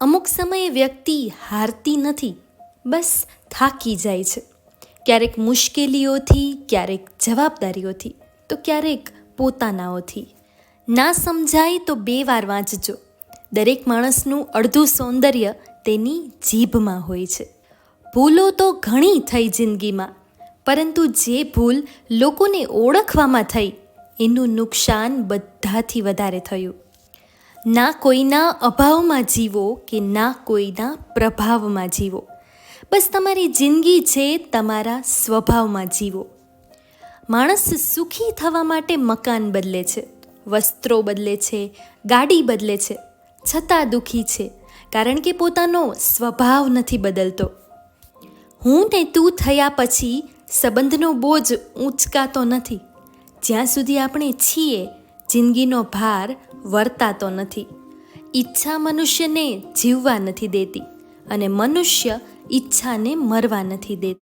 અમુક સમયે વ્યક્તિ હારતી નથી, બસ થાકી જાય છે. ક્યારેક મુશ્કેલીઓથી, ક્યારેક જવાબદારીઓથી, તો ક્યારેક પોતાનાઓથી. ના સમજાય તો બે વાર વાંચજો. દરેક માણસનું અડધું સૌંદર્ય તેની જીભમાં હોય છે. ભૂલો તો ઘણી થઈ જિંદગીમાં, પરંતુ જે ભૂલ લોકોને ઓળખવામાં થઈ, એનું નુકસાન બધાથી વધારે થયું. ના કોઈના અભાવમાં જીવો કે ના કોઈના પ્રભાવમાં જીવો. બસ તમારી જિંદગી છે તમારા સ્વભાવમાં જીવો. માણસ સુખી થવા માટે મકાન બદલે છે, વસ્ત્રો બદલે છે, ગાડી બદલે છે, છતાં દુઃખી છે, કારણ કે પોતાનો સ્વભાવ નથી બદલતો. હું ને તું થયા પછી સંબંધનો બોજ ઊંચકાતો નથી. જ્યાં સુધી આપણે છીએ જિંદગીનો ભાર વર્તાતો નથી. ઈચ્છા મનુષ્યને જીવવા નથી દેતી અને મનુષ્ય ઈચ્છાને મરવા નથી દેતી.